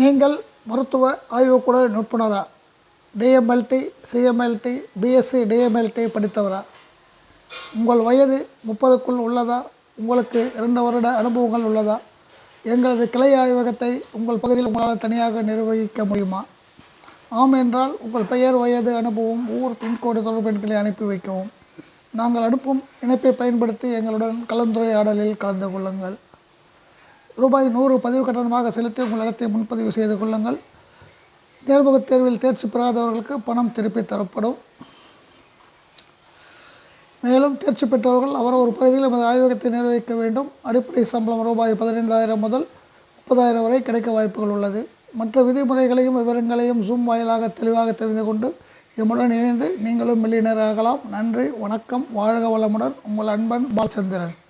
நீங்கள் மருத்துவ ஆய்வுக்கூட நிபுணரா டிஎம்எல்டி சிஎம்எல்டி பிஎஸ்சி டிஎம்எல்டி படித்தவரா? உங்கள் வயது முப்பதுக்குள் உள்ளதா? உங்களுக்கு இரண்டு வருட அனுபவங்கள் உள்ளதா? எங்களது கிளை ஆய்வகத்தை உங்கள் பகுதியில் உங்களால் தனியாக நிர்வகிக்க முடியுமா? ஆம் என்றால் உங்கள் பெயர் வயது அனுபவம் ஊர் பின்கோடு தொடர்பு எண்களை அனுப்பி வைக்கவும். நாங்கள் அனுப்பும் இணைப்பை பயன்படுத்தி எங்களுடன் கலந்துரையாடலில் கலந்து கொள்ளுங்கள். ரூபாய் நூறு பதிவு கட்டணமாக செலுத்தி உங்கள் இடத்தை முன்பதிவு செய்து கொள்ளுங்கள். நேர்முகத் தேர்வில் தேர்ச்சி பெறாதவர்களுக்கு பணம் திருப்பி தரப்படும். மேலும் தேர்ச்சி பெற்றவர்கள் அவரவர் பகுதியில் எமது ஆய்வகத்தை நிர்வகிக்க வேண்டும். அடிப்படை சம்பளம் ரூபாய் பதினைந்தாயிரம் முதல் முப்பதாயிரம் வரை கிடைக்க வாய்ப்புகள் உள்ளது. மற்ற விதிமுறைகளையும் விவரங்களையும் ஜூம் வாயிலாக தெளிவாக தெரிந்து கொண்டு எம்முடன் இணைந்து நீங்களும் மில்லியனர் ஆகலாம் நன்றி வணக்கம் வாழ்க வளமுடன். உங்கள் அன்பன் பாலச்சந்திரன்.